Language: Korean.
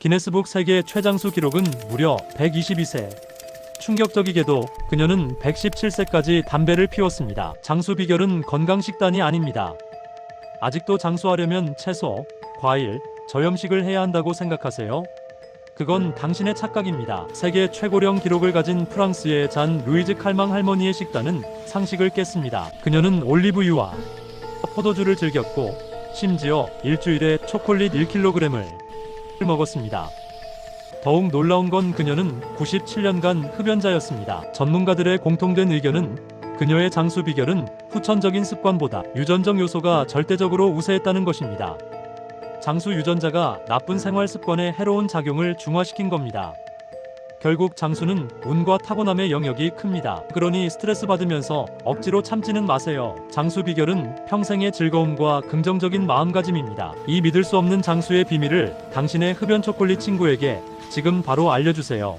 기네스북 세계 최장수 기록은 무려 122세. 충격적이게도 그녀는 117세까지 담배를 피웠습니다. 장수 비결은 건강 식단이 아닙니다. 아직도 장수하려면 채소, 과일, 저염식을 해야 한다고 생각하세요? 그건 당신의 착각입니다. 세계 최고령 기록을 가진 프랑스의 잔 루이즈 칼망 할머니의 식단은 상식을 깼습니다. 그녀는 올리브유와 포도주를 즐겼고 심지어 일주일에 초콜릿 1kg을 먹었습니다. 더욱 놀라운 건 그녀는 97년간 흡연자였습니다. 전문가들의 공통된 의견은 그녀의 장수 비결은 후천적인 습관보다 유전적 요소가 절대적으로 우세했다는 것입니다. 장수 유전자가 나쁜 생활 습관에 해로운 작용을 중화시킨 겁니다. 결국 장수는 운과 타고남의 영역이 큽니다. 그러니 스트레스 받으면서 억지로 참지는 마세요. 장수 비결은 평생의 즐거움과 긍정적인 마음가짐입니다. 이 믿을 수 없는 장수의 비밀을 당신의 흡연 초콜릿 친구에게 지금 바로 알려주세요.